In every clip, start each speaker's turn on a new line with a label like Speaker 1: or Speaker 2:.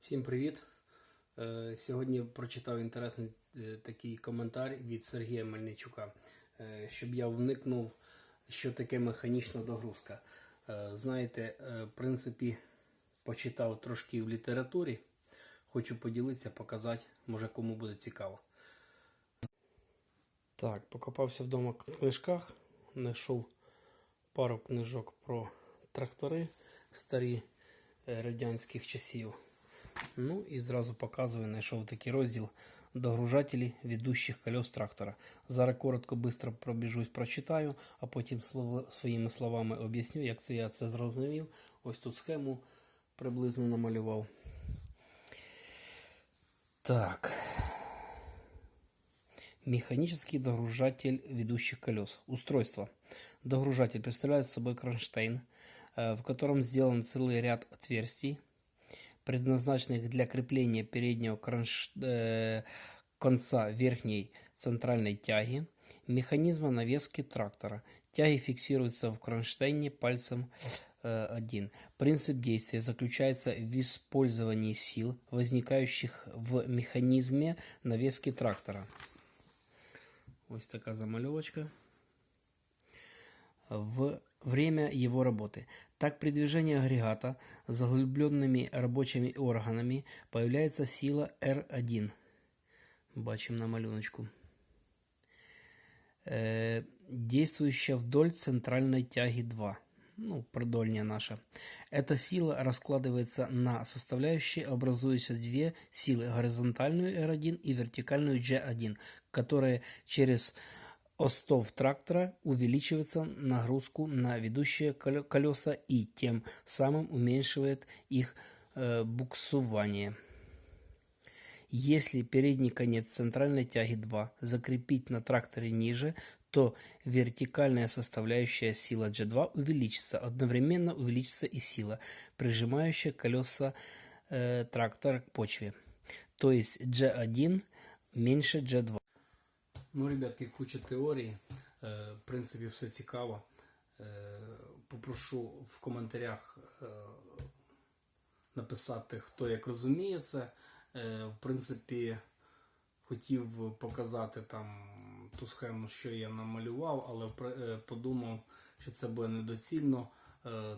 Speaker 1: Всім привіт! Е, Сьогодні прочитав інтересний е, такий коментар від Сергія Мельничука, е, щоб я вникнув, що таке механічна догрузка. Знаєте, в принципі, почитав трошки в літературі. Хочу поділитися, показати, може кому буде цікаво. Так, покопався вдома в книжках, знайшов пару книжок про трактори старі радянських часів. Ну і зразу показую, знайшов такий розділ догружателі ведущих колес трактора. Зараз коротко, быстро пробіжусь, прочитаю, а потім слово- своїми словами об'ясню, як це я це зрозумів. Ось тут схему приблизно намалював. Так. Механический догружатель ведущих колес. Устройство. Догружатель представляет собой кронштейн, э, в котором сделан целый ряд отверстий, предназначенных для крепления переднего кронш- э, конца верхней центральной тяги, механизма навески трактора. Тяги фиксируются в кронштейне пальцем 1. Принцип действия заключается в использовании сил, возникающих в механизме навески трактора. Ось така замальовочка. В время его работы. Так при движении агрегата с заглубленными рабочими органами появляется сила R1. Бачим на малюночку. Э, действующая вдоль центральной тяги 2. Ну, продольня наша. Эта сила раскладывается на составляющие, образуются две силы, горизонтальную R1 и вертикальную G1, которые через остов трактора увеличивается нагрузку на ведущие коле- колеса и тем самым уменьшивает их э, буксование. Если передний конец центральной тяги 2 закрепить на тракторе ниже, то вертикальная составляющая сила G2 увеличится. Одновременно увеличится и сила, прижимающая колеса э, трактора к почве. То есть G1 меньше G2. Ну, ребятки, куча теорії. Е, В принципі, все цікаво. Е, Попрошу в коментарях е, написати, хто як розуміє це. В принципі, хотів показати там ту схему, що я намалював, але подумав, що це буде недоцільно,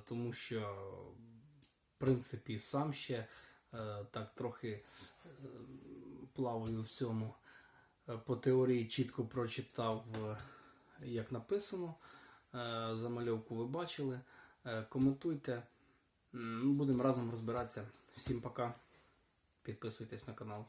Speaker 1: тому що, в принципі, сам ще так трохи плаваю в цьому. Е, По теорії чітко прочитав, е, як написано. Е, Замальовку ви бачили. Коментуйте. Будемо разом розбиратися. Всім пока. Підписуйтесь на канал.